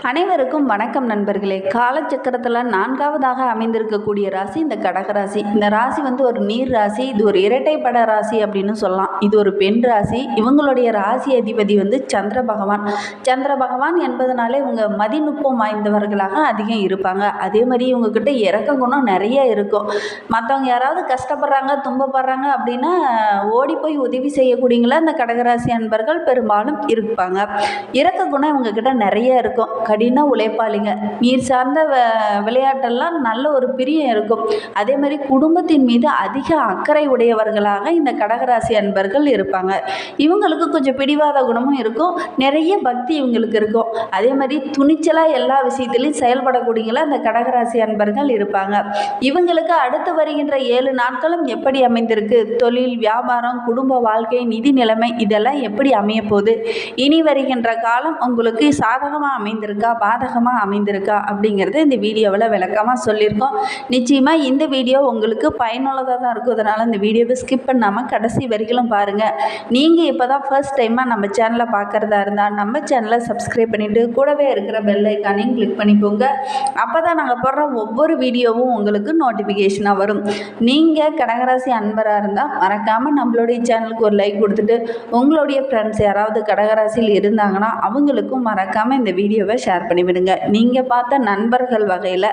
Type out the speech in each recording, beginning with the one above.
அனைவருக்கும் வணக்கம் நண்பர்களே. காலச்சக்கரத்தில் நான்காவதாக அமைந்திருக்கக்கூடிய ராசி இந்த கடகராசி இந்த ராசி வந்து ஒரு நீர் ராசி இது ஒரு இரட்டைப்பட ராசி அப்படின்னு சொல்லலாம். இது ஒரு பெண் ராசி. இவங்களுடைய ராசி அதிபதி வந்து சந்திர பகவான். சந்திர பகவான் என்பதனாலே இவங்க மதிநுட்பம் வாய்ந்தவர்களாக அதிகம் இருப்பாங்க. அதே மாதிரி இவங்கக்கிட்ட இறக்க குணம் நிறைய இருக்கும். மற்றவங்க யாராவது கஷ்டப்படுறாங்க துன்பப்படுறாங்க அப்படின்னா ஓடி போய் உதவி செய்யக்கூடியங்களா இந்த கடகராசி அன்பர்கள் பெரும்பாலும் இருப்பாங்க. இறக்க குணம் இவங்கக்கிட்ட நிறைய இருக்கும். கடின உழைப்பாளிங்க. நீர் சார்ந்த வ- விளையாட்டெல்லாம் நல்ல ஒரு பிரியம் இருக்கும். அதே மாதிரி குடும்பத்தின் மீது அதிக அக்கறை உடையவர்களாக இந்த கடகராசி அன்பர்கள் இருப்பாங்க. இவங்களுக்கு கொஞ்சம் பிடிவாத குணமும் இருக்கும். நிறைய பக்தி இவங்களுக்கு இருக்கும். அதே மாதிரி துணிச்சலாக எல்லா விஷயத்திலையும் செயல்படக்கூடியங்களா இந்த கடகராசி அன்பர்கள் இருப்பாங்க. இவங்களுக்கு அடுத்து வருகின்ற ஏழு நாட்களும் எப்படி அமைந்திருக்கு? தொழில் வியாபாரம் குடும்ப வாழ்க்கை நிதி நிலைமை இதெல்லாம் எப்படி அமைய போகுது இனி வருகின்ற காலம் உங்களுக்கு சாதகமாக அமைந்திருக்கு? பாதகமாக அமைந்திருக்கா அப்படிங்கிறத இந்த வீடியோவில் விளக்கமாக சொல்லியிருக்கோம். நிச்சயமாக இந்த வீடியோ உங்களுக்கு பயனுள்ளதாக தான் இருக்கும். அதனால் இந்த வீடியோவை ஸ்கிப் பண்ணாமல் கடைசி வரைக்கும் பாருங்கள் நீங்கள் இப்போ தான் ஃபர்ஸ்ட் டைமாக நம்ம சேனலை பார்க்குறதா இருந்தால் நம்ம சேனலை சப்ஸ்கிரைப் பண்ணிவிட்டு கூடவே இருக்கிற பெல் ஐக்கானையும் கிளிக் பண்ணிக்கோங்க. அப்போ தான் நாங்கள் போடுற ஒவ்வொரு வீடியோவும் உங்களுக்கு நோட்டிஃபிகேஷனாக வரும். நீங்கள் கடகராசி அன்பராக இருந்தால் மறக்காமல் நம்மளுடைய சேனலுக்கு ஒரு லைக் கொடுத்துட்டு உங்களுடைய ஃப்ரெண்ட்ஸ் யாராவது கடகராசியில் இருந்தாங்கன்னா அவங்களுக்கும் மறக்காமல் இந்த வீடியோவை ஷேர் பண்ணிவிடுங்க. நீங்கள் பார்த்த நண்பர்கள் வகையில்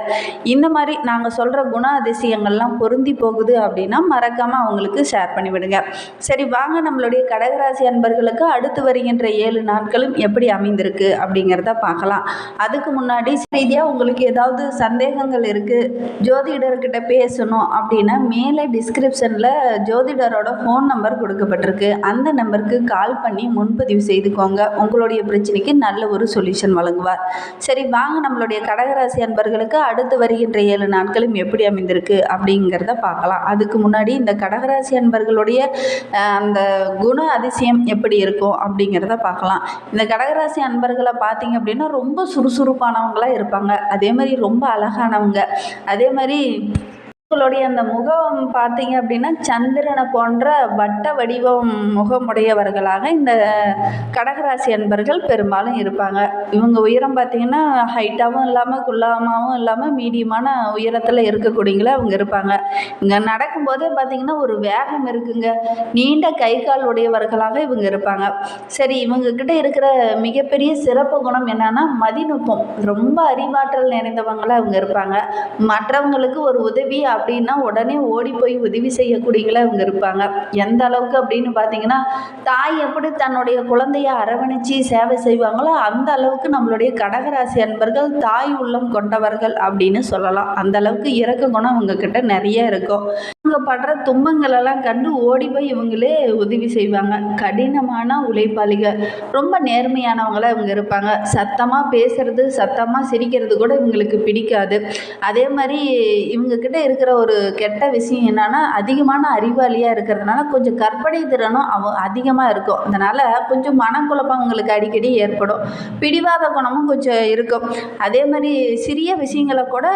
இந்த மாதிரி நாங்கள் சொல்கிற குண அதிசயங்கள்லாம் பொருந்தி போகுது அப்படின்னா மறக்காமல் அவங்களுக்கு ஷேர் பண்ணிவிடுங்க. சரி வாங்க நம்மளுடைய கடகராசி அன்பர்களுக்கு அடுத்து வருகின்ற ஏழு நாட்களும் எப்படி அமைந்திருக்கு அப்படிங்கிறத பார்க்கலாம். அதுக்கு முன்னாடி ரீதியாக உங்களுக்கு ஏதாவது சந்தேகங்கள் இருக்குது ஜோதிடர்கிட்ட பேசணும் அப்படின்னா மேலே டிஸ்கிரிப்ஷனில் ஜோதிடரோட ஃபோன் நம்பர் கொடுக்கப்பட்டிருக்கு. அந்த நம்பருக்கு கால் பண்ணி முன்பதிவு செய்துக்கோங்க. உங்களுடைய பிரச்சனைக்கு நல்ல ஒரு சொல்யூஷன் வழங்குவார். சரி வாங்க நம்மளுடைய கடகராசி அன்பர்களுக்கு அடுத்து வருகின்ற ஏழு நாட்களும் எப்படி அமைந்திருக்கு அப்படிங்கிறத பார்க்கலாம். அதுக்கு முன்னாடி இந்த கடகராசி அன்பர்களுடைய அந்த குண அதிசயம் எப்படி இருக்கும் அப்படிங்கிறத பார்க்கலாம். இந்த கடகராசி அன்பர்களை பார்த்தீங்க அப்படின்னா ரொம்ப சுறுசுறுப்பானவங்களாக இருப்பாங்க. அதே மாதிரி ரொம்ப அழகானவங்க. அதே மாதிரி உங்களுடைய அந்த முகம் பார்த்தீங்க அப்படின்னா சந்திரனை போன்ற வட்ட வடிவம் முகமுடையவர்களாக இந்த கடகராசி அன்பர்கள் பெரும்பாலும் இருப்பாங்க. இவங்க உயரம் பார்த்தீங்கன்னா ஹைட்டாகவும் இல்லாமல் குல்லாமாவும் இல்லாமல் மீடியமான உயரத்தில் இருக்கக்கூடியங்களா அவங்க இருப்பாங்க. இங்கே நடக்கும்போதே பார்த்தீங்கன்னா ஒரு வேகம் இருக்குங்க. நீண்ட கை கால் உடையவர்களாக இவங்க இருப்பாங்க. சரி இவங்க கிட்ட இருக்கிற மிகப்பெரிய சிறப்பு குணம் என்னன்னா மதிநுட்பம். ரொம்ப அறிவாற்றல் நிறைந்தவங்களாக இவங்க இருப்பாங்க. மற்றவங்களுக்கு ஒரு உதவி அப்படின்னா உடனே ஓடி போய் உதவி செய்யக்கூடியங்களா இவங்க இருப்பாங்க. எந்த அளவுக்கு அப்படின்னு பார்த்தீங்கன்னா தாய் எப்படி தன்னுடைய குழந்தைய அரவணைச்சு சேவை செய்வாங்களோ அந்த அளவுக்கு நம்மளுடைய கடகராசி அன்பர்கள் தாய் உள்ளம் கொண்டவர்கள் அப்படின்னு சொல்லலாம். அந்த அளவுக்கு இறக்க குணம் இவங்க கிட்ட நிறைய இருக்கும். இவங்க படுற துன்பங்கள் எல்லாம் கண்டு ஓடி போய் இவங்களே உதவி செய்வாங்க. கடினமான உழைப்பாளிகள் ரொம்ப நேர்மையானவங்களா இவங்க இருப்பாங்க. சத்தமாக பேசுறது சத்தமாக சிரிக்கிறது கூட இவங்களுக்கு பிடிக்காது. அதே மாதிரி இவங்க கிட்ட இருக்கிற ஒரு கெட்ட விஷயம் என்னன்னா அதிகமான அறிவாளியாக இருக்கிறதுனால கொஞ்சம் கற்பனை திறனும் அவ அதிகமாக இருக்கும். அதனால் கொஞ்சம் மனக்குழப்பம் அவங்களுக்கு அடிக்கடி ஏற்படும். பிடிவாத குணமும் கொஞ்சம் இருக்கும். அதே மாதிரி சிறிய விஷயங்களை கூட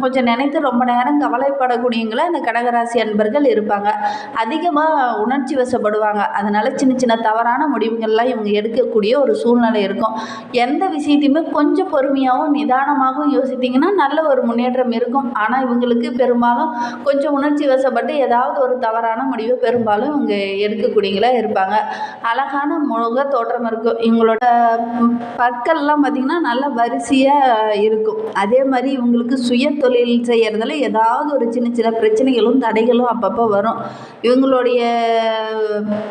கொஞ்சம் நினைத்து ரொம்ப நேரம் கவலைப்படக்கூடியவங்கள இந்த கடகராசி அன்பர்கள் இருப்பாங்க. அதிகமாக உணர்ச்சி வசப்படுவாங்க. அதனால் சின்ன சின்ன தவறான முடிவுகள்லாம் இவங்க எடுக்கக்கூடிய ஒரு சூழ்நிலை இருக்கும். எந்த விஷயத்தையுமே கொஞ்சம் பொறுமையாகவும் நிதானமாகவும் யோசித்தீங்கன்னா நல்ல ஒரு முன்னேற்றம் இருக்கும். ஆனால் இவங்களுக்கு பெரும்பாலும் கொஞ்சம் உணர்ச்சி வசப்பட்டு ஏதாவது ஒரு தவறான முடிவை பெரும்பாலும் இவங்க எடுக்கக்கூடியங்களா இருப்பாங்க. அழகான முக தோற்றம் இருக்கும். இவங்களோட பற்கள்லாம் பார்த்திங்கன்னா நல்ல வரிசையாக இருக்கும். அதே மாதிரி இவங்களுக்கு சுய தொழில் செய்கிறதுல ஏதாவது ஒரு சின்ன சின்ன பிரச்சனைகளும் தடைகளும் அப்பப்போ வரும். இவங்களுடைய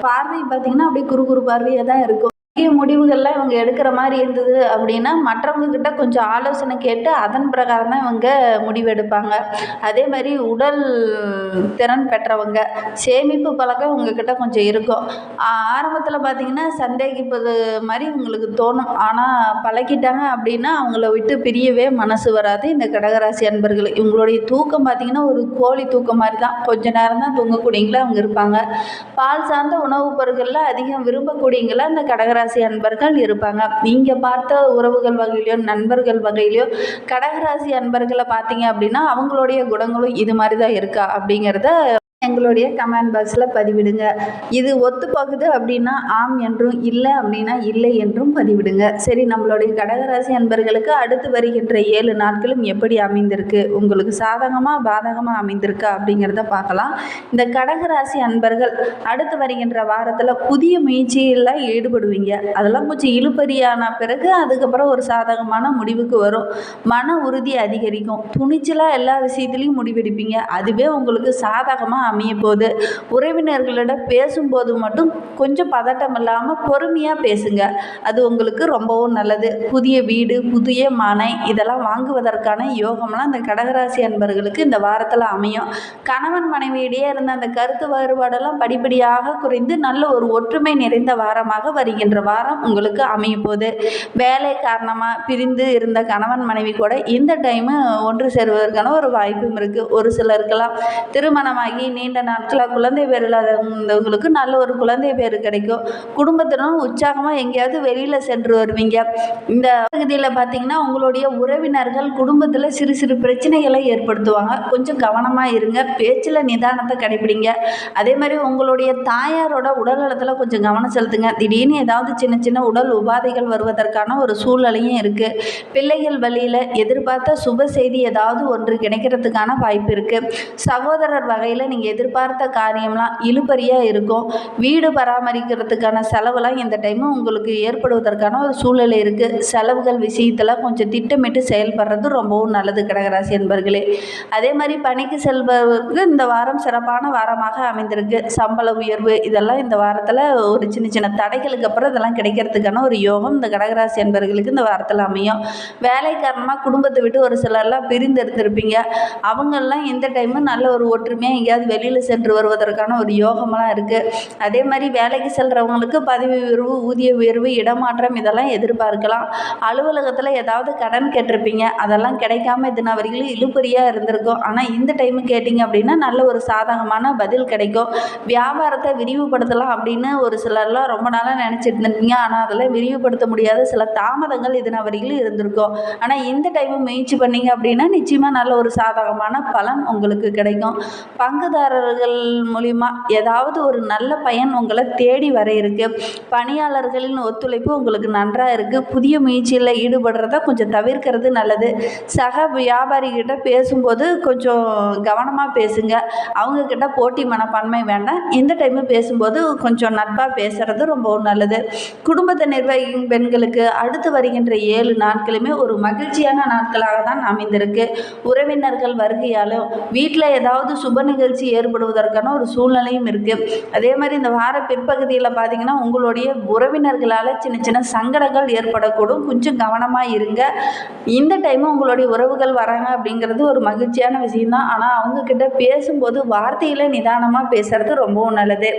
பார்வை பார்த்திங்கன்னா அப்படியே குறு குறு பார்வையாக தான் இருக்கும். முக்கிய முடிவுகள்லாம் இவங்க எடுக்கிற மாதிரி இருந்தது அப்படின்னா மற்றவங்க கிட்ட கொஞ்சம் ஆலோசனை கேட்டு அதன் பிரகாரம் தான் இவங்க முடிவெடுப்பாங்க அதே மாதிரி உடல் திறன் பெற்றவங்க சேமிப்பு பழக்கம் உங்ககிட்ட கொஞ்சம் இருக்கும். ஆரம்பத்தில் பார்த்தீங்கன்னா சந்தேகிப்பது மாதிரி உங்களுக்கு தோணும். ஆனால் பழகிட்டாங்க அப்படின்னா அவங்கள விட்டு பிரியவே மனசு வராது. இந்த கடகராசி அன்பர்கள் இவங்களுடைய தூக்கம் பார்த்தீங்கன்னா ஒரு கோழி தூக்கம் மாதிரி தான். கொஞ்ச நேரம் தான் தூங்கக்கூடியங்களா அவங்க இருப்பாங்க. பால் சார்ந்த உணவுப் பொருட்களில் அதிகம் விரும்பக்கூடியங்களா இந்த கடகராசி அன்பர்கள் இருப்பாங்க. நீங்கள் பார்த்த உறவுகள் வகையிலையோ நண்பர்கள் வகையிலையோ கடகராசி அன்பர்களை பார்த்தீங்க அப்படின்னா அவங்களுடைய குணங்களும் இது மாதிரி தான் இருக்கா அப்படிங்கிறத எங்களுடைய கமெண்ட் பாக்ஸில் பதிவிடுங்க. இது ஒத்து போகுது அப்படின்னா ஆம் என்றும் இல்லை அப்படின்னா இல்லை என்றும் பதிவிடுங்க. சரி நம்மளுடைய கடகராசி அன்பர்களுக்கு அடுத்து வருகின்ற ஏழு நாட்களும் எப்படி அமைந்திருக்கு? உங்களுக்கு சாதகமாக பாதகமாக அமைந்திருக்கா அப்படிங்கிறத பார்க்கலாம். இந்த கடகராசி அன்பர்கள் அடுத்து வருகின்ற வாரத்தில் புதிய முயற்சியில் ஈடுபடுவீங்க. அதெல்லாம் கொஞ்சம் இழுபறியான பிறகு அதுக்கப்புறம் ஒரு சாதகமான முடிவுக்கு வரும். மன உறுதி அதிகரிக்கும். துணிச்சலாக எல்லா விஷயத்துலையும் முடிவெடுப்பீங்க. அதுவே உங்களுக்கு சாதகமாக அமைய போது உறவினர்களிடம் பேசும்போது மட்டும் கொஞ்சம் பதட்டம் இல்லாமல் பொறுமையாக பேசுங்க. அது உங்களுக்கு ரொம்பவும் நல்லது. புதிய வீடு புதிய மனை இதெல்லாம் வாங்குவதற்கான யோகம்லாம் இந்த கடகராசி அன்பர்களுக்கு இந்த வாரத்தில் அமையும். கணவன் மனைவியிடையே இருந்த அந்த கருத்து வேறுபாடெல்லாம் படிப்படியாக குறைந்து நல்ல ஒரு ஒற்றுமை நிறைந்த வாரமாக வருகின்ற வாரம் உங்களுக்கு அமைய போகுது வேலை காரணமாக பிரிந்து இருந்த கணவன் மனைவி கூட இந்த டைமு ஒன்று சேருவதற்கான ஒரு வாய்ப்பும் இருக்குது ஒரு சிலருக்கெல்லாம் திருமணமாகி நீண்ட நாட்களாக குழந்தை பேர் இல்லாதவங்களுக்கு நல்ல ஒரு குழந்தை பேர் கிடைக்கும். குடும்பத்தினரும் உற்சாகமாக எங்கேயாவது வெளியில் சென்று வருவீங்க. இந்த பகுதியில் பார்த்தீங்கன்னா உங்களுடைய உறவினர்கள் குடும்பத்தில் சிறு சிறு பிரச்சனைகளை ஏற்படுத்துவாங்க. கொஞ்சம் கவனமாக இருங்க. பேச்சில் நிதானத்தை கடைபிடிங்க. அதே மாதிரி உங்களுடைய தாயாரோட உடல் நலத்தில் கொஞ்சம் கவனம் செலுத்துங்க. திடீர்னு ஏதாவது சின்ன சின்ன உடல் உபாதைகள் வருவதற்கான ஒரு சூழ்நிலையும் இருக்குது பிள்ளைகள் வழியில் எதிர்பார்த்த சுப செய்தி ஏதாவது ஒன்று கிடைக்கிறதுக்கான வாய்ப்பு இருக்குது சகோதரர் வகையில் நீங்கள் எதிர்பார்த்த காரியம்லாம் இழுபறியாக இருக்கும். வீடு பராமரிக்கிறதுக்கான செலவெல்லாம் இந்த டைமு உங்களுக்கு ஏற்படுவதற்கான ஒரு சூழ்நிலை இருக்குது செலவுகள் விஷயத்தில் கொஞ்சம் திட்டமிட்டு செயல்படுறது ரொம்பவும் நல்லது கடகராசி என்பர்களே அதே மாதிரி பணிக்கு செல்பவருக்கு இந்த வாரம் சிறப்பான வாரமாக அமைந்திருக்கு. சம்பள உயர்வு இதெல்லாம் இந்த வாரத்தில் ஒரு சின்ன சின்ன தடைகளுக்கு அப்புறம் இதெல்லாம் கிடைக்கிறதுக்கான ஒரு யோகம் இந்த கடகராசி என்பர்களுக்கு இந்த வாரத்தில் அமையும். வேலை காரணமாக குடும்பத்தை விட்டு ஒரு சிலர்லாம் பிரிந்து எடுத்திருப்பீங்க. அவங்கெல்லாம் இந்த டைமு நல்ல ஒரு ஒற்றுமையாக எங்கேயாவது வெளியில் சென்று வருவதற்கான ஒரு யோகமெல்லாம் இருக்குது அதே மாதிரி வேலைக்கு செல்கிறவங்களுக்கு பதவி உயர்வு ஊதிய உயர்வு இடமாற்றம் இதெல்லாம் எதிர்பார்க்கலாம். அலுவலகத்தில் ஏதாவது கடன் கேட்டிருப்பீங்க. அதெல்லாம் கிடைக்காம இதுனா வரைக்கும் இழுபறியாக இருந்திருக்கும். ஆனால் இந்த டைமு கேட்டிங்க அப்படின்னா நல்ல ஒரு சாதகமான பதில் கிடைக்கும். வியாபாரத்தை விரிவுபடுத்தலாம் அப்படின்னு ஒரு சிலர்லாம் ரொம்ப நாளாக நினச்சிட்டு இருந்தீங்க. ஆனால் அதெல்லாம் விரிவுபடுத்த முடியாத சில தாமதங்கள் இதுனா வரைக்கும் இருந்திருக்கும். ஆனால் இந்த டைமு முயற்சி பண்ணீங்க அப்படின்னா நிச்சயமாக நல்ல ஒரு சாதகமான பலன் உங்களுக்கு கிடைக்கும். பங்குதாரர்கள் மூலிமா ஏதாவது ஒரு நல்ல பயன் உங்களை தேடி வர இருக்கு. பணியாளர்களின் ஒத்துழைப்பு உங்களுக்கு நன்றாக இருக்குது புதிய முயற்சியில் ஈடுபடுறத கொஞ்சம் தவிர்க்கிறது நல்லது. சக வியாபாரிகிட்ட பேசும்போது கொஞ்சம் கவனமாக பேசுங்க. அவங்கக்கிட்ட போட்டி மனப்பான்மை வேண்டாம். இந்த டைமு பேசும்போது கொஞ்சம் நட்பாக பேசுகிறது ரொம்பவும் நல்லது. குடும்பத்தை நிர்வகிக்கும் பெண்களுக்கு அடுத்து வருகின்ற ஏழு நாட்களுமே ஒரு மகிழ்ச்சியான நாட்களாக தான் அமைந்திருக்கு. உறவினர்கள் வருகையாலும் வீட்டில் ஏதாவது சுப நிகழ்ச்சி ஏற்படுவதற்கான ஒரு சூழ்நிலையும் இருக்குது அதே மாதிரி இந்த வார பிற்பகுதியில் பார்த்தீங்கன்னா உங்களுடைய உறவினர்களால் சின்ன சின்ன சங்கடங்கள் ஏற்படக்கூடும். கொஞ்சம் கவனமாக இருங்க. இந்த டைமு உங்களுடைய உறவுகள் வராங்க அப்படிங்கிறது ஒரு மகிழ்ச்சியான விஷயம்தான். ஆனால் அவங்கக்கிட்ட பேசும்போது வார்த்தையில் நிதானமாக பேசுகிறது ரொம்பவும் நல்லது.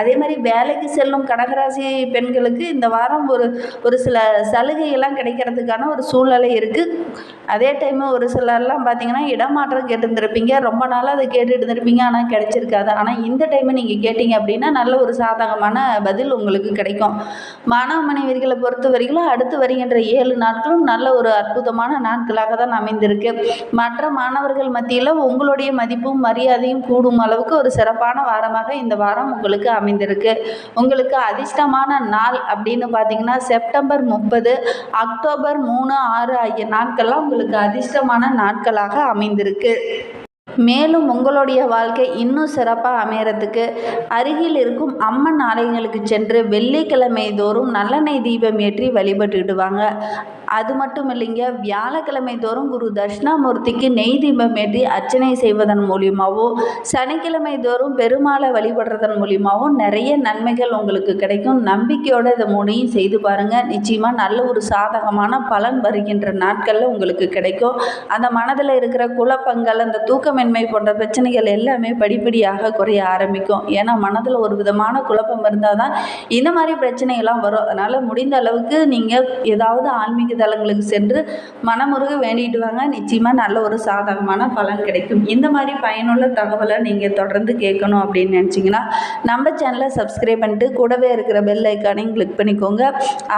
அதே மாதிரி வேலைக்கு செல்லும் கடகராசி பெண்களுக்கு இந்த வாரம் ஒரு ஒரு சில சலுகையெல்லாம் கிடைக்கிறதுக்கான ஒரு சூழ்நிலை இருக்குது அதே டைமு ஒரு சிலர்லாம் பார்த்தீங்கன்னா இடமாற்றம் கேட்டுருந்துருப்பீங்க. ரொம்ப நாளாக அதை கேட்டுட்டு இருந்திருப்பீங்க. ஆனால் கிடைச்சிருக்காது. ஆனால் இந்த டைமு நீங்கள் கேட்டிங்க அப்படின்னா நல்ல ஒரு சாதகமான பதில் உங்களுக்கு கிடைக்கும். மாணவ மனைவிகளை பொறுத்த வரைக்கும் அடுத்து வருகின்ற ஏழு நாட்களும் நல்ல ஒரு அற்புதமான நாட்களாக தான் அமைந்திருக்கு. மற்ற மாணவர்கள் மத்தியில் உங்களுடைய மதிப்பும் மரியாதையும் கூடும் அளவுக்கு ஒரு சிறப்பான வாரமாக இந்த வாரம் உங்களுக்கு அமைந்திருக்கு. உங்களுக்கு அதிர்ஷ்டமான நாள் அப்படின்னு பார்த்தீங்கன்னா செப்டம்பர் முப்பது அக்டோபர் மூணு ஆறு ஆகிய நாட்கள்லாம் உங்களுக்கு அதிர்ஷ்டமான நாட்களாக அமைந்திருக்கு. மேலும் உங்களுடைய வாழ்க்கை இன்னும் சிறப்பாக அமையறதுக்கு அருகில் இருக்கும் அம்மன் ஆலயங்களுக்கு சென்று வெள்ளிக்கிழமை தோறும் நல்லெண்ணெய் தீபம் ஏற்றி வழிபட்டுக்கிட்டு வாங்க அது மட்டும் இல்லைங்க வியாழக்கிழமை தோறும் குரு தட்சிணாமூர்த்திக்கு நெய் தீபம் ஏற்றி அர்ச்சனை செய்வதன் மூலியமாகவும் சனிக்கிழமை தோறும் பெருமாளை வழிபடுறதன் மூலியமாகவும் நிறைய நன்மைகள் உங்களுக்கு கிடைக்கும். நம்பிக்கையோடு இதை மூணையும் செய்து பாருங்கள் நிச்சயமாக நல்ல ஒரு சாதகமான பலன் வருகின்ற நாட்களில் உங்களுக்கு கிடைக்கும். அந்த மனதில் இருக்கிற குழப்பங்கள் அந்த தூக்கமின்மை போன்ற பிரச்சனைகள் எல்லாமே படிப்படியாக குறைய ஆரம்பிக்கும். ஏன்னா மனதில் ஒரு விதமான குழப்பம் இருந்தால் தான் இந்த மாதிரி பிரச்சனைகள்லாம் வரும். அதனால் முடிந்த அளவுக்கு நீங்கள் ஏதாவது ஆன்மீக தலங்களுக்கு சென்று மனமுருக வேண்டிட்டு வாங்க. நிச்சயமாக நல்ல ஒரு சாதகமான பலன் கிடைக்கும். இந்த மாதிரி பயனுள்ள தகவலை நீங்கள் தொடர்ந்து கேட்கணும் அப்படின்னு நினச்சிங்கன்னா நம்ம சேனலை சப்ஸ்கிரைப் பண்ணிட்டு கூடவே இருக்கிற பெல் ஐக்கானையும் கிளிக் பண்ணிக்கோங்க.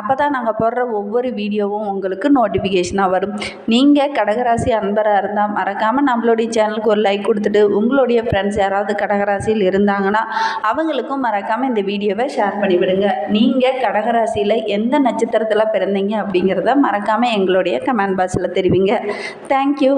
அப்போ தான் நாங்கள் போடுற ஒவ்வொரு வீடியோவும் உங்களுக்கு நோட்டிஃபிகேஷனாக வரும். நீங்கள் கடகராசி அன்பராக இருந்தால் மறக்காமல் நம்மளுடைய சேனலுக்கு ஒரு லைக் கொடுத்துட்டு உங்களுடைய ஃப்ரெண்ட்ஸ் யாராவது கடகராசியில் இருந்தாங்கன்னா அவங்களுக்கும் மறக்காமல் இந்த வீடியோவை ஷேர் பண்ணிவிடுங்க. நீங்கள் கடகராசியில் எந்த நட்சத்திரத்தில் பிறந்தீங்க அப்படிங்கிறத மறக்காமல் எங்களுடைய கமெண்ட் பாக்ஸில் தெரிவிங்க. தேங்க்யூ